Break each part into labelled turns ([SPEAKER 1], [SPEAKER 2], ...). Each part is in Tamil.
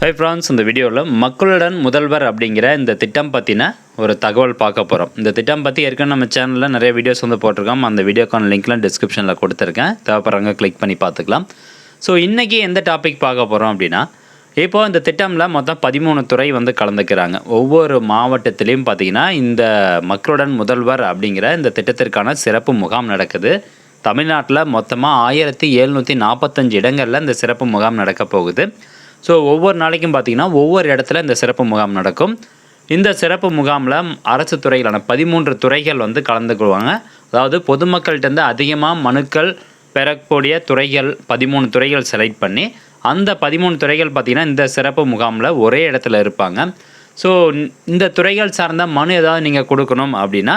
[SPEAKER 1] ஹை ஃப்ரான்ஸ் இந்த வீடியோவில் மக்களுடன் முதல்வர் அப்படிங்கிற இந்த திட்டம் பற்றின ஒரு தகவல் பார்க்க போகிறோம் இந்த திட்டம் பற்றி ஏற்கனவே நம்ம சேனலில் நிறைய வீடியோஸ் வந்து போட்டிருக்கோம். அந்த வீடியோக்கான லிங்க்லாம் டிஸ்கிரிப்ஷனில் கொடுத்துருக்கேன். தேவைப்படுறவங்க கிளிக் பண்ணி பார்த்துக்கலாம். ஸோ இன்றைக்கி எந்த டாபிக் பார்க்க போகிறோம் அப்படின்னா இப்போ இந்த திட்டமில் மொத்தம் பதிமூணு துறை வந்து கலந்துக்கிறாங்க. ஒவ்வொரு மாவட்டத்திலையும் பார்த்தீங்கன்னா இந்த மக்களுடன் முதல்வர் அப்படிங்கிற இந்த திட்டத்திற்கான சிறப்பு முகாம் நடக்குது. தமிழ்நாட்டில் மொத்தமாக ஆயிரத்தி எழுநூற்றி நாற்பத்தஞ்சு இடங்களில் இந்த சிறப்பு முகாம் நடக்க போகுது. ஸோ ஒவ்வொரு நாளைக்கும் பார்த்தீங்கன்னா ஒவ்வொரு இடத்துல இந்த சிறப்பு முகாம் நடக்கும். இந்த சிறப்பு முகாமில் அரசு துறைகளான பதிமூன்று துறைகள் வந்து கலந்து கொள்வாங்க அதாவது பொதுமக்கள்கிட்ட அதிகமாக மனுக்கள் பெறக்கூடிய துறைகள் பதிமூணு துறைகள் செலக்ட் பண்ணி அந்த பதிமூணு துறைகள் பார்த்திங்கன்னா இந்த சிறப்பு முகாமில் ஒரே இடத்துல இருப்பாங்க. ஸோ இந்த துறைகள் சார்ந்த மனு ஏதாவது நீங்கள் கொடுக்கணும் அப்படின்னா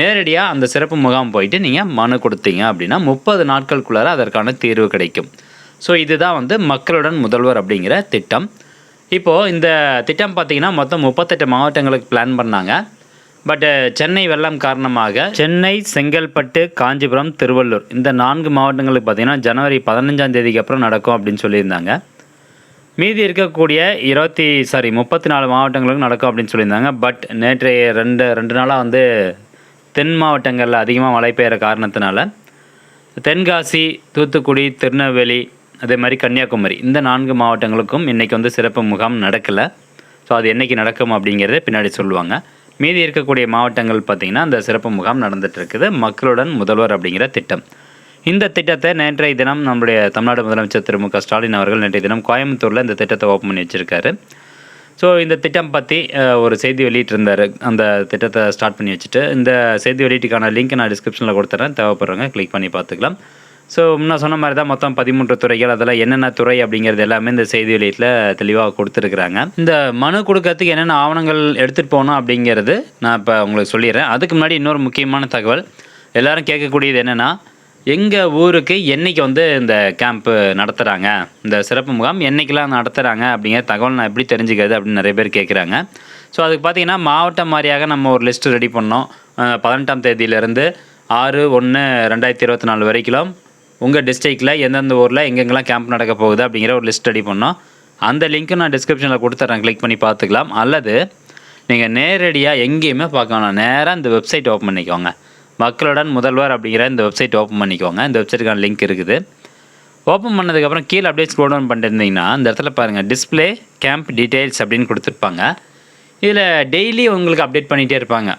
[SPEAKER 1] நேரடியாக அந்த சிறப்பு முகாம் போயிட்டு நீங்கள் மனு கொடுத்தீங்க அப்படின்னா முப்பது நாட்களுக்குள்ளார அதற்கான தீர்வு கிடைக்கும். ஸோ இதுதான் வந்து மக்களுடன் முதல்வர் அப்படிங்கிற திட்டம். இப்போது இந்த திட்டம் பார்த்திங்கன்னா மொத்தம் முப்பத்தெட்டு மாவட்டங்களுக்கு பிளான் பண்ணாங்க. பட்டு சென்னை வெள்ளம் காரணமாக சென்னை செங்கல்பட்டு காஞ்சிபுரம் திருவள்ளூர் இந்த நான்கு மாவட்டங்களுக்கு பார்த்திங்கன்னா ஜனவரி பதினஞ்சாம் தேதிக்கு அப்புறம் நடக்கும் அப்படின்னு சொல்லியிருந்தாங்க. மீதி இருக்கக்கூடிய இருபத்தி சாரி முப்பத்தி நாலு மாவட்டங்களுக்கு நடக்கும் அப்படின்னு சொல்லியிருந்தாங்க. பட் நேற்றைய ரெண்டு ரெண்டு நாளாக வந்து தென் மாவட்டங்களில் அதிகமாக மழை பெய்கிற காரணத்தினால தென்காசி தூத்துக்குடி திருநெல்வேலி அதே மாதிரி கன்னியாகுமரி. இந்த நான்கு மாவட்டங்களுக்கும் இன்றைக்கி வந்து சிறப்பு முகாம் நடக்கலை. ஸோ அது என்றைக்கு நடக்கும் அப்படிங்கிறத பின்னாடி சொல்லுவாங்க. மீதி இருக்கக்கூடிய மாவட்டங்கள் பார்த்திங்கன்னா அந்த சிறப்பு முகாம் நடந்துகிட்ருக்குது மக்களுடன் முதல்வர் அப்படிங்கிற திட்டம். இந்த திட்டத்தை நேற்றைய தினம் நம்முடைய தமிழ்நாடு முதலமைச்சர் திரு மு க ஸ்டாலின் அவர்கள் நேற்றைய தினம் கோயம்புத்தூரில் இந்த திட்டத்தை ஓப்பன் பண்ணி வச்சுருக்காரு. ஸோ இந்த திட்டம் பற்றி ஒரு செய்தி வெளியிட்டிருந்தார். அந்த திட்டத்தை ஸ்டார்ட் பண்ணி வச்சுட்டு இந்த செய்தி வெளியீட்டுக்கான லிங்க் நான் டிஸ்கிரிப்ஷனில் கொடுத்துட்றேன் தேவைப்படுறவங்க கிளிக் பண்ணி பார்த்துக்கலாம். ஸோ முன்ன சொன்ன மாதிரி தான் மொத்தம் பதிமூன்று துறைகள் அதெல்லாம் என்னென்ன துறை அப்படிங்கிறது எல்லாமே இந்த செய்தி வெளியீட்டில் தெளிவாக கொடுத்துருக்குறாங்க. இந்த மனு கொடுக்கறதுக்கு என்னென்ன ஆவணங்கள் எடுத்துகிட்டு போகணும் அப்படிங்கிறது நான் இப்போ உங்களுக்கு சொல்லிடுறேன். அதுக்கு முன்னாடி இன்னொரு முக்கியமான தகவல். எல்லாரும் கேட்கக்கூடியது என்னென்னா எங்கள் ஊருக்கு என்னைக்கு வந்து இந்த கேம்ப்பு நடத்துகிறாங்க இந்த சிறப்பு முகாம் என்றைக்கெலாம் நடத்துகிறாங்க அப்படிங்கிற தகவல் நான் எப்படி தெரிஞ்சுக்கிறது அப்படின்னு நிறைய பேர் கேட்குறாங்க ஸோ அதுக்கு பார்த்தீங்கன்னா மாவட்டம் மாதிரியாக நம்ம ஒரு லிஸ்ட்டு ரெடி பண்ணோம். பதினெட்டாம் தேதியிலேருந்து ஆறு ஒன்று ரெண்டாயிரத்தி இருபத்தி நாலு வரைக்கும் உங்கள் டிஸ்ட்ரிக்டில் எந்தெந்த ஊரில் எங்கெங்கெல்லாம் கேம்ப் நடக்க போகுது அப்படிங்கிற ஒரு லிஸ்ட் ரெடி பண்ணோம். அந்த லிங்க்கும் நான் டிஸ்கிரிப்ஷனில் கொடுத்துட்றேன் கிளிக் பண்ணி பார்த்துக்கலாம். அல்லது நீங்கள் நேரடியாக எங்கேயுமே பார்க்க வேணாம். நேராக இந்த வெப்சைட் ஓப்பன் பண்ணிக்கோங்க. மக்களுடன் முதல்வர் அப்படிங்கிற இந்த வெப்சைட் ஓப்பன் பண்ணிக்கோங்க. இந்த வெப்சைட்டுக்கான லிங்க் இருக்குது. ஓப்பன் பண்ணதுக்கப்புறம் கீழே அப்படியே ஸ்க்ரோல் டவுன் பண்ணிருந்தீங்கன்னா இந்த இடத்துல பாருங்கள் டிஸ்ப்ளே கேம்ப் டீட்டெயில்ஸ் அப்படின்னு கொடுத்துருப்பாங்க. இதில் டெய்லி உங்களுக்கு அப்டேட் பண்ணிகிட்டே இருப்பாங்க.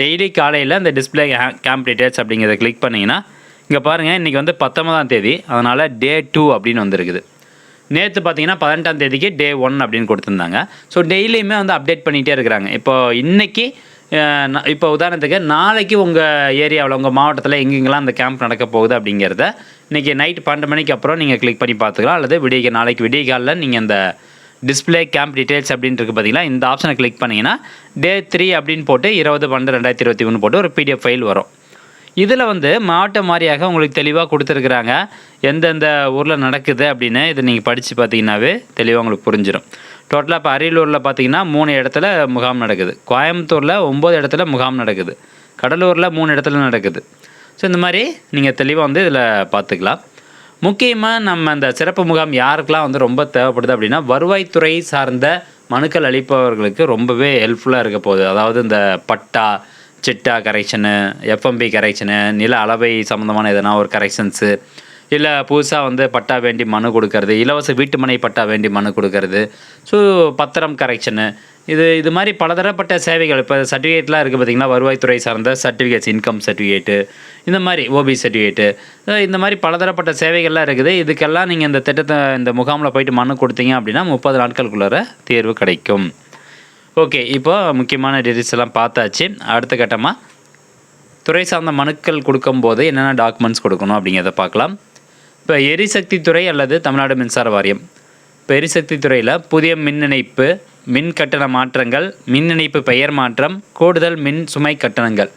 [SPEAKER 1] டெய்லி காலையில் இந்த டிஸ்ப்ளே கேம்ப் டீட்டெயில்ஸ் அப்படிங்கிறத கிளிக் பண்ணிங்கன்னா இங்கே பாருங்கள் இன்றைக்கி வந்து பத்தொன்பதாம் தேதி. அதனால் டே டூ அப்படின்னு வந்திருக்குது. நேற்று பார்த்தீங்கன்னா பதினெட்டாம் தேதிக்கு டே ஒன் அப்படின்னு கொடுத்துருந்தாங்க. ஸோ டெய்லியுமே வந்து அப்டேட் பண்ணிகிட்டே இருக்கிறாங்க. இப்போ இன்றைக்கி இப்போ உதாரணத்துக்கு நாளைக்கு உங்கள் ஏரியாவில் உங்கள் மாவட்டத்தில் எங்கெங்கெல்லாம் அந்த கேம்ப் நடக்க போகுது அப்படிங்கிறத இன்றைக்கி நைட் பன்னெண்டு மணிக்கு அப்புறம் நீங்கள் கிளிக் பண்ணி பார்த்துக்கலாம். அல்லது விடிய நாளைக்கு விடிய காலில் நீங்கள் அந்த டிஸ்பிளே கேம்ப் டீட்டெயில்ஸ் அப்படின்னு பார்த்தீங்கன்னா இந்த ஆப்ஷனை கிளிக் பண்ணிங்கன்னா டே த்ரீ அப்படின்னு போட்டு இருபது பன்னெண்டு ரெண்டாயிரத்தி இருபத்தி ஒன்று போட்டு ஒரு பிடிஎஃப் ஃபைல் வரும். இதில் வந்து மாவட்டம் வாரியாக உங்களுக்கு தெளிவாக கொடுத்துருக்குறாங்க. எந்தெந்த ஊரில் நடக்குது அப்படின்னு இதை நீங்கள் படித்து பார்த்தீங்கன்னாவே தெளிவாக உங்களுக்கு புரிஞ்சிடும் டோட்டலாக இப்போ அரியலூரில் பார்த்தீங்கன்னா மூணு இடத்துல முகாம் நடக்குது. கோயம்புத்தூரில் ஒம்பது இடத்துல முகாம் நடக்குது. கடலூரில் மூணு இடத்துல நடக்குது. ஸோ இந்த மாதிரி நீங்கள் தெளிவாக வந்து இதில் பார்த்துக்கலாம். முக்கியமாக நம்ம அந்த சிறப்பு முகாம் யாருக்கெல்லாம் வந்து ரொம்ப தேவைப்படுது அப்படின்னா வருவாய்த்துறை சார்ந்த மனுக்கள் அளிப்பவர்களுக்கு ரொம்பவே ஹெல்ப்ஃபுல்லாக இருக்க போகுது. அதாவது இந்த patta chitta correction FMB correction நில அளவை சம்மந்தமான எதனா ஒரு கரெக்ஷன்ஸு இல்லை புதுசாக வந்து பட்டா வேண்டி மனு கொடுக்கறது இலவச வீட்டுமனை பட்டா வேண்டி மனு கொடுக்கறது ஸோ பத்திரம் கரெக்ஷனு இது இது மாதிரி பலதரப்பட்ட சேவைகள் இப்போ சர்டிஃபிகேட்லாம் இருக்குது பார்த்தீங்கன்னா வருவாய்த்துறை சார்ந்த சர்டிஃபிகேட்ஸ் இன்கம் சர்டிஃபிகேட்டு இந்த மாதிரி ஓபி சர்டிஃபிகேட்டு இந்த மாதிரி பலதரப்பட்ட சேவைகள்லாம் இருக்குது. இதுக்கெல்லாம் நீங்கள் இந்த திட்டத்தை இந்த முகாமில் போயிட்டு மனு கொடுத்தீங்க அப்படின்னா முப்பது நாட்களுக்குள்ளார தேர்வு கிடைக்கும். ஓகே இப்போ முக்கியமான டீட்டெயில்ஸ் எல்லாம் பார்த்தாச்சு. அடுத்த கட்டமாக துறை சார்ந்த மனுக்கள் கொடுக்கும்போது என்னென்ன டாக்குமெண்ட்ஸ் கொடுக்கணும் அப்படிங்கிறத பார்க்கலாம். இப்போ எரிசக்தி துறை அல்லது தமிழ்நாடு மின்சார வாரியம். இப்போ எரிசக்தி துறையில் புதிய மின் இணைப்பு மின் கட்டண மாற்றங்கள் மின் இணைப்பு பெயர் மாற்றம் கூடுதல் மின் சுமை கட்டணங்கள்.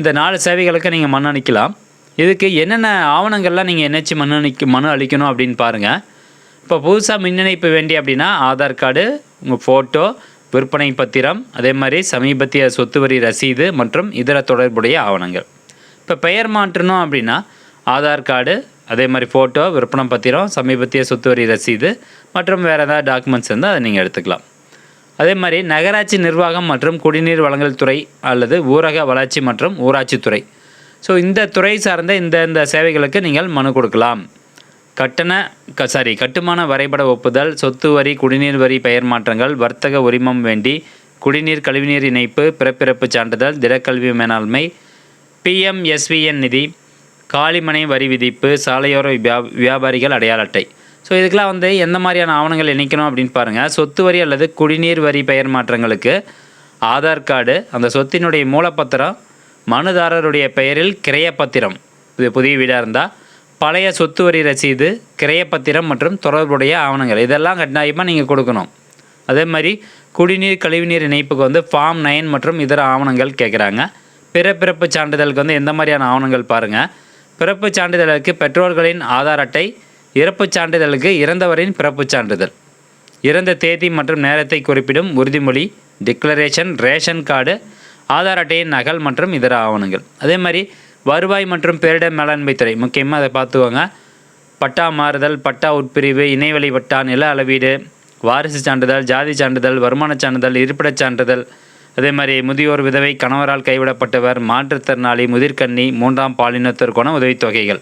[SPEAKER 1] இந்த நாலு சேவைகளுக்கு நீங்கள் மனு அளிக்கலாம் இதுக்கு என்னென்ன ஆவணங்கள்லாம் நீங்கள் என்னச்சு மனு அளிக்க மனு அளிக்கணும் அப்படின்னு பாருங்கள் இப்போ புதுசாக மின் இணைப்பு வேண்டி அப்படின்னா ஆதார் கார்டு உங்கள் ஃபோட்டோ விற்பனை பத்திரம் அதே மாதிரி சமீபத்திய சொத்து வரி ரசீது மற்றும் இதர தொடர்புடைய ஆவணங்கள். இப்போ பெயர் மாற்றணும் அப்படின்னா ஆதார் கார்டு அதே மாதிரி ஃபோட்டோ விற்பனை பத்திரம் சமீபத்திய சொத்து வரி ரசீது மற்றும் வேறு ஏதாவது டாக்குமெண்ட்ஸ் இருந்தால் அதை நீங்கள் எடுத்துக்கலாம். அதே மாதிரி நகராட்சி நிர்வாகம் மற்றும் குடிநீர் வழங்கல் துறை அல்லது ஊரக வளர்ச்சி மற்றும் ஊராட்சித்துறை ஸோ இந்த துறை சார்ந்த இந்த இந்த சேவைகளுக்கு நீங்கள் மனு கொடுக்கலாம். கட்டண க சாரி கட்டுமான வரைபட ஒப்புதல் சொத்து வரி குடிநீர் வரி பெயர் மாற்றங்கள் வர்த்தக உரிமம் வேண்டி குடிநீர் கழிவுநீர் இணைப்பு பிறப்பிறப்பு சான்றிதழ் திடக்கல்வி மேலாண்மை பிஎம்எஸ்விஎன் நிதி காலிமனை வரி விதிப்பு சாலையோர வியாபாரிகள் அடையாள அட்டை. ஸோ இதுக்கெலாம் வந்து எந்த மாதிரியான ஆவணங்கள் இணைக்கணும் அப்படின்னு பாருங்கள் சொத்து வரி அல்லது குடிநீர் வரி பெயர் மாற்றங்களுக்கு ஆதார் கார்டு அந்த சொத்தினுடைய மூலப்பத்திரம் மனுதாரருடைய பெயரில் கிரையப்பத்திரம். இது புதிய வீடாக இருந்தால் பழைய சொத்து வரி ரசீது கிரையப்பத்திரம் மற்றும் தொடர்புடைய ஆவணங்கள். இதெல்லாம் கட்டாயமாக நீங்கள் கொடுக்கணும். அதே மாதிரி குடிநீர் கழிவுநீர் இணைப்புக்கு வந்து ஃபார்ம் நைன் மற்றும் இதர ஆவணங்கள் கேட்குறாங்க பிற பிறப்பு சான்றிதழுக்கு வந்து எந்த மாதிரியான ஆவணங்கள் பாருங்கள் பிறப்பு சான்றிதழுக்கு பெற்றோர்களின் ஆதார் அட்டை இறப்புச் சான்றிதழுக்கு இறந்தவரின் பிறப்புச் சான்றிதழ். இறந்த தேதி மற்றும் நேரத்தை குறிப்பிடும் உறுதிமொழி டிக்ளரேஷன் ரேஷன் கார்டு ஆதார் அட்டையின் நகல் மற்றும் இதர ஆவணங்கள். அதே மாதிரி வருவாய் மற்றும் பேரிடர் மேலாண்மை துறை. முக்கியமாக அதை பார்த்துக்கோங்க. பட்டா மாறுதல் பட்டா உட்பிரிவு இணைவெளி பட்டா நில அளவீடு வாரிசு சான்றிதழ் ஜாதி சான்றிதழ் வருமானச் சான்றிதழ் இருப்பிடச் சான்றிதழ். அதே மாதிரி முதியோர் விதவை கணவரால் கைவிடப்பட்டவர் மாற்றுத்திறனாளி முதிர்கன்னி மூன்றாம் பாலினத்திற்கான உதவித்தொகைகள்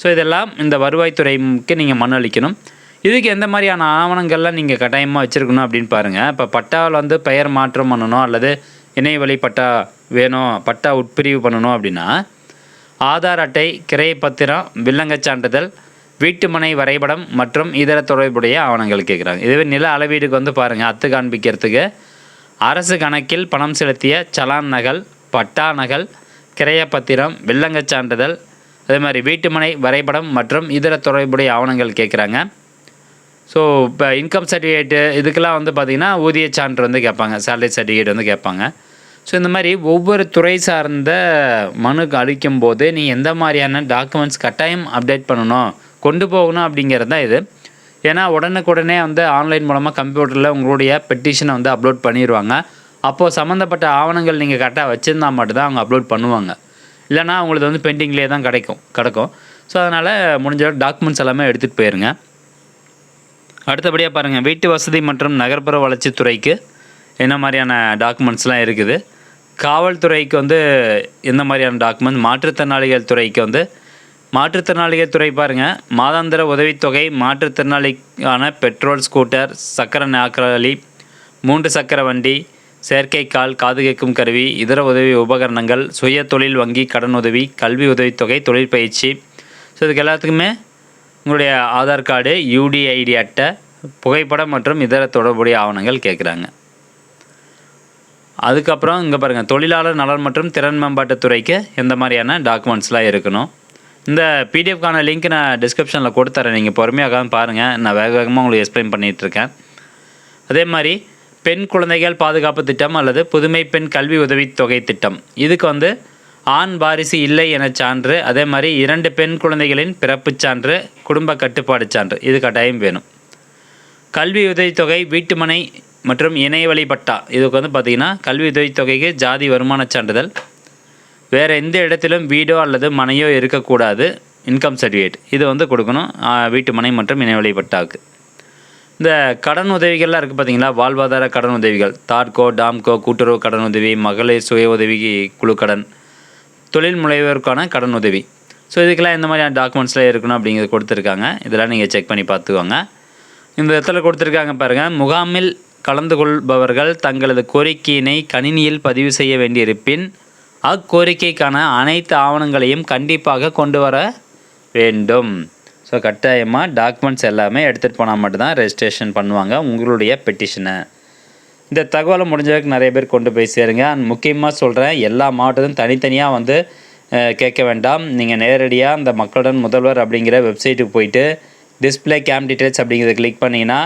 [SPEAKER 1] ஸோ இதெல்லாம் இந்த வருவாய்த்துறைக்கு நீங்கள் மனு அளிக்கணும். இதுக்கு எந்த மாதிரியான ஆவணங்கள்லாம் நீங்கள் கட்டாயமாக வச்சுருக்கணும் அப்படின்னு பாருங்கள் இப்போ பட்டாவில் வந்து பெயர் மாற்றம் பண்ணணும் அல்லது இணையவழி பட்டா வேணும் பட்டா உட்பிரிவு பண்ணணும் அப்படின்னா ஆதார் அட்டை கிரை பத்திரம் வில்லங்கச் சான்றிதழ் வீட்டுமனை வரைபடம் மற்றும் இதர தொடர்புடைய ஆவணங்கள் கேட்குறாங்க. இதுவே நில அளவீடுக்கு வந்து பாருங்கள் அத்து காண்பிக்கிறதுக்கு. அரசு கணக்கில் பணம் செலுத்திய சலான் நகல் பட்டா நகல் கிரையப்பத்திரம் வில்லங்கச் சான்றிதழ் அதே மாதிரி வீட்டுமனை வரைபடம் மற்றும் இதர தொடர்புடைய ஆவணங்கள் கேட்குறாங்க. ஸோ இப்போ இன்கம் சர்டிஃபிகேட்டு இதுக்கெல்லாம் வந்து பார்த்திங்கன்னா ஊதிய சான்று வந்து கேட்பாங்க சேலரி சர்டிஃபிகேட் வந்து கேட்பாங்க. ஸோ இந்த மாதிரி ஒவ்வொரு துறை சார்ந்த மனுக்கு அளிக்கும் போது நீ எந்த மாதிரியான டாக்குமெண்ட்ஸ் கட்டாயம் அப்டேட் பண்ணணும் கொண்டு போகணும் அப்படிங்கிறது தான் இது. ஏன்னா உடனுக்குடனே வந்து ஆன்லைன் மூலமாக கம்ப்யூட்டரில் உங்களுடைய பெட்டிஷனை வந்து அப்லோட் பண்ணிடுவாங்க அப்போது சம்மந்தப்பட்ட ஆவணங்கள் நீங்கள் கரெக்டாக வச்சுருந்தா மட்டும்தான் அவங்க அப்லோட் பண்ணுவாங்க. இல்லைனா அவங்களுக்கு வந்து பெண்டிங்லேயே தான் கிடைக்கும் கிடக்கும். ஸோ அதனால் முடிஞ்ச டாக்குமெண்ட்ஸ் எல்லாமே எடுத்துகிட்டு போயிருங்க. அடுத்தபடியாக பாருங்கள் வீட்டு வசதி மற்றும் நகர்ப்புற வளர்ச்சித்துறைக்கு என்ன மாதிரியான டாக்குமெண்ட்ஸ்லாம் இருக்குது? காவல்துறைக்கு வந்து எந்த மாதிரியான டாக்குமெண்ட்? மாற்றுத்திறனாளிகள் துறைக்கு வந்து மாற்றுத்திறனாளிகள் துறை பாருங்கள் மாதாந்திர உதவித்தொகை மாற்றுத்திறனாளிக்கான பெட்ரோல் ஸ்கூட்டர் சக்கர நாற்காலி மூன்று சக்கர வண்டி செயற்கைக்கால் காது கேட்கும் கருவி இதர உதவி உபகரணங்கள் சுய தொழில் வங்கி கடன் உதவி கல்வி உதவித்தொகை தொழில் பயிற்சி. ஸோ இதுக்கு எல்லாத்துக்குமே உங்களுடைய ஆதார் கார்டு யூடிஐடி அட்டை புகைப்படம் மற்றும் இதர தொடர்புடைய ஆவணங்கள் கேட்குறாங்க. அதுக்கப்புறம் இங்கே பாருங்கள் தொழிலாளர் நலன் மற்றும் திறன் மேம்பாட்டுத் துறைக்கு எந்த மாதிரியான டாக்குமெண்ட்ஸ்லாம் இருக்கணும்? இந்த பிடிஎஃப்கான லிங்க் நான் டிஸ்கிரிப்ஷனில் கொடுத்துறேன். நீங்கள் பொறுமையாக பாருங்கள் நான் வேக வேகமாக உங்களுக்கு எக்ஸ்பிளைன் பண்ணிகிட்ருக்கேன் அதே மாதிரி பெண் குழந்தைகள் பாதுகாப்பு திட்டம் அல்லது புதுமை பெண் கல்வி உதவித்தொகை திட்டம். இதுக்கு வந்து ஆண் வாரிசு இல்லை என சான்று அதே மாதிரி இரண்டு பெண் குழந்தைகளின் பிறப்புச் சான்று குடும்ப கட்டுப்பாடு சான்று. இது கட்டாயம் வேணும். கல்வி உதவித்தொகை வீட்டுமனை மற்றும் இணையவழி பட்டா இதுக்கு வந்து பார்த்திங்கன்னா கல்வி உதவித்தொகைக்கு ஜாதி வருமானச் சான்றிதழ். வேறு எந்த இடத்திலும் வீடோ அல்லது மனையோ இருக்கக்கூடாது. Income certificate. இது வந்து கொடுக்கணும். வீட்டு மனை மற்றும் இணையவழி பட்டாவுக்கு இந்த கடன் உதவிகள்லாம் இருக்குது பார்த்தீங்களா வாழ்வாதார கடன் உதவிகள். தாட்கோ டாம்கோ கூட்டுறவு கடன் உதவி மகளிர் சுய உதவி குழு கடன் தொழில் முனைவோருக்கான கடன் உதவி. ஸோ இதுக்கெல்லாம் எந்த மாதிரியான டாக்குமெண்ட்ஸ்லாம் இருக்கணும் அப்படிங்கிறது கொடுத்துருக்காங்க. இதெல்லாம் நீங்கள் செக் பண்ணி பார்த்துக்கோங்க. இந்த இடத்துல கொடுத்துருக்காங்க பாருங்கள் முகாமில் கலந்து கொள்பவர்கள் தங்களது கோரிக்கையினை கணினியில் பதிவு செய்ய வேண்டியிருப்பின் அக்கோரிக்கைக்கான அனைத்து ஆவணங்களையும் கண்டிப்பாக கொண்டு வர வேண்டும். ஸோ கட்டாயமாக டாக்குமெண்ட்ஸ் எல்லாமே எடுத்துகிட்டு போனால் மட்டும்தான் ரெஜிஸ்ட்ரேஷன் பண்ணுவாங்க உங்களுடைய பெட்டிஷனை இந்த தகவலை முடிஞ்சவரைக்கும் நிறைய பேர் கொண்டு போய் சேருங்க. அண்ட் முக்கியமாக சொல்கிறேன் எல்லா மாவட்டத்திலும் தனித்தனியாக வந்து கேட்க வேண்டாம். நீங்கள் நேரடியாக அந்த மக்களுடன் முதல்வர் அப்படிங்கிற வெப்சைட்டுக்கு போயிட்டு டிஸ்ப்ளே கேம் டீட்டெயில்ஸ் அப்படிங்கிறத கிளிக் பண்ணிங்கன்னா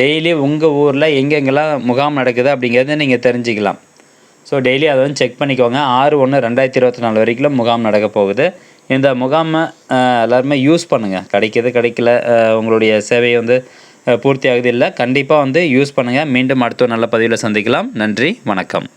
[SPEAKER 1] டெய்லி உங்கள் ஊரில் எங்கெங்கெல்லாம் முகாம் நடக்குது அப்படிங்கிறத நீங்கள் தெரிஞ்சுக்கலாம். ஸோ டெய்லி அதை வந்து செக் பண்ணிக்கோங்க. ஆறு ஒன்று ரெண்டாயிரத்தி இருபத்தி நாலு வரைக்கும் முகாம் நடக்க போகுது. இந்த முகாமை எல்லாருமே யூஸ் பண்ணுங்கள் கிடைக்கிது கிடைக்கல உங்களுடைய சேவையை வந்து பூர்த்தி ஆகுது இல்லை கண்டிப்பாக வந்து யூஸ் பண்ணுங்கள் மீண்டும் அடுத்த நல்ல பதிவில் சந்திக்கலாம். நன்றி வணக்கம்.